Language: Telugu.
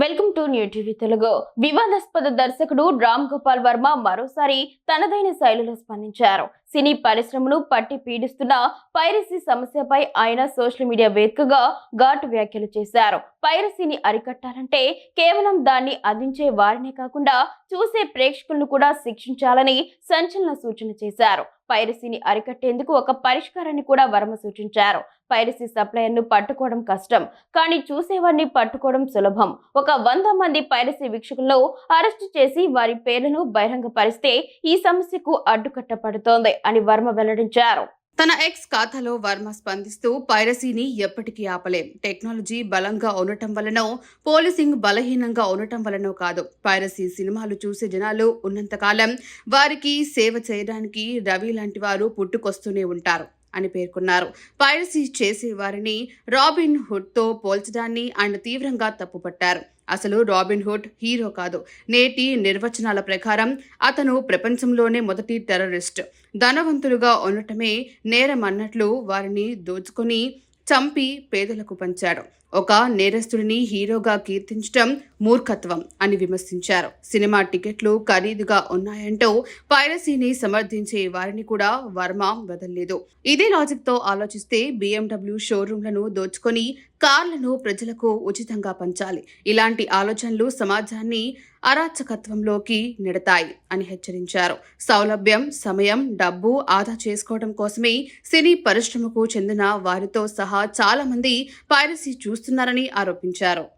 Welcome to New TV Telugu. వివాదాస్పద దర్శకుడు రామ్ గోపాల్ వర్మ మరోసారి తనదైన శైలిలో స్పందించారు. సినీ పరిశ్రమను పట్టి పీడిస్తున్న పైరసీ సమస్యపై ఆయన సోషల్ మీడియా వేదికగా ఘాటు వ్యాఖ్యలు చేశారు. పైరసీని అరికట్టాలంటే కేవలం దాన్ని అందించే వారినే కాకుండా చూసే ప్రేక్షకులను కూడా శిక్షించాలని సంచలన సూచన చేశారు. పైరసీని అరికట్టేందుకు ఒక పరిష్కారాన్ని కూడా వర్మ సూచించారు. పైరసీ సప్లయర్ను పట్టుకోవడం కష్టం కానీ చూసేవారిని పట్టుకోవడం సులభం. ఒక వంద మంది పైరసీ వీక్షకులను అరెస్టు చేసి వారి పేర్లను బహిరంగపరిస్తే ఈ సమస్యకు అడ్డుకట్ట పడుతోంది అని వర్మ వెల్లడించారు. తన ఎక్స్ ఖాతాలో వర్మ స్పందిస్తూ పైరసీని ఎప్పటికీ ఆపలేం. టెక్నాలజీ బలంగా ఉండటం వలనో పోలీసింగ్ బలహీనంగా ఉండటం వలనో కాదు. పైరసీ సినిమాలు చూసే జనాలు ఉన్నంతకాలం వారికి సేవ చేయడానికి రవి లాంటి వారు పుట్టుకొస్తూనే ఉంటారు. అని పేర్కొన్నారు. పైరసీ చేసే వారిని రాబిన్ హుడ్తో పోల్చడాన్ని ఆయన తీవ్రంగా తప్పుపట్టారు. అసలు రాబిన్ హుడ్ హీరో కాదు. నేటి నిర్వచనాల ప్రకారం అతను ప్రపంచంలోనే మొదటి టెర్రరిస్ట్. ధనవంతులుగా ఉండటమే నేరం అన్నట్లు వారిని దోచుకొని చంపి పేదలకు పంచాడు. ఒక నేరస్తుడిని హీరోగా కీర్తించడం మూర్ఖత్వం అని విమర్శించారు. సినిమా టికెట్లు ఖరీదుగా ఉన్నాయంటూ పైరసీని సమర్థించే వారిని కూడా వర్మ వదల్లేదు. ఇదే లాజిక్తో ఆలోచిస్తే బీఎండబ్ల్యూ షోరూంలను దోచుకొని కార్లను ప్రజలకు ఉచితంగా పంచాలి. ఇలాంటి ఆలోచనలు సమాజాన్ని అరాచకత్వంలోకి నెడతాయి అని హెచ్చరించారు. సౌలభ్యం సమయం డబ్బు ఆదా చేసుకోవడం కోసమే సినీ పరిశ్రమకు చెందిన వారితో సహా చాలా మంది పైరసీ చూస్తున్నారని ఆరోపించారు.